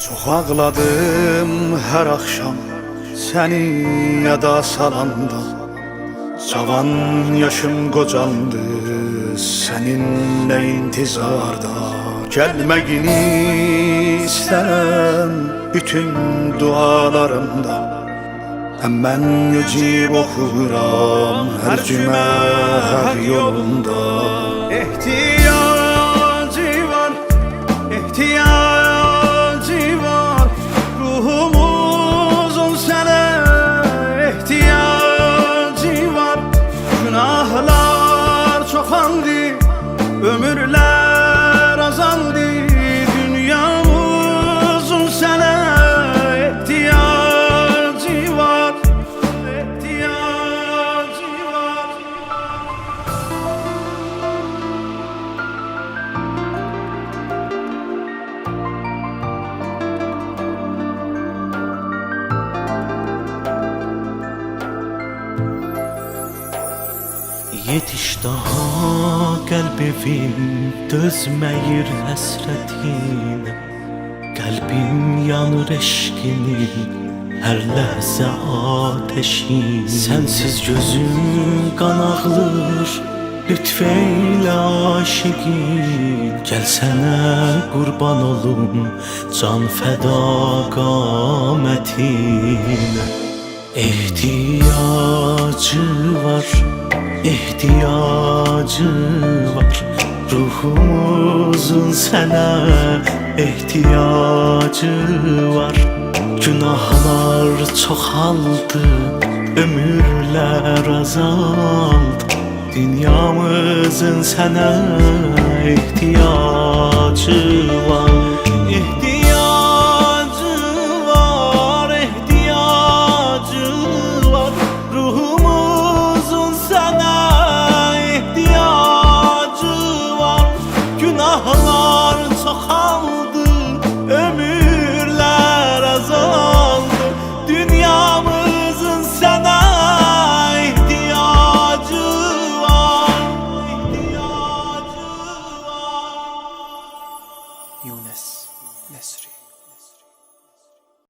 Çox ağladım hər axşam səni yada salanda. Cavan yaşım qocandı səninlə intizarda. Gəlməyini istərəm bütün dualarımda. Həm mən yücib oxuram hər cümə, hər yolunda Ehtiyacı ömürlər Yetiş daha qəlbim dözməyir həsrətinə Qəlbim yanır eşqinin hər ləhzə ateşin. Sənsiz gözüm qan ağlır Lütf eylə aşiqin Gəl sənə qurban olum Can fəda qamətinə İhtiyacı var, ihtiyacı var. Ruhumuzun sənə ehtiyacı var. Günahlar çoxaldı, ömürlər azaldı. Dünyamızın sənə ehtiyacı var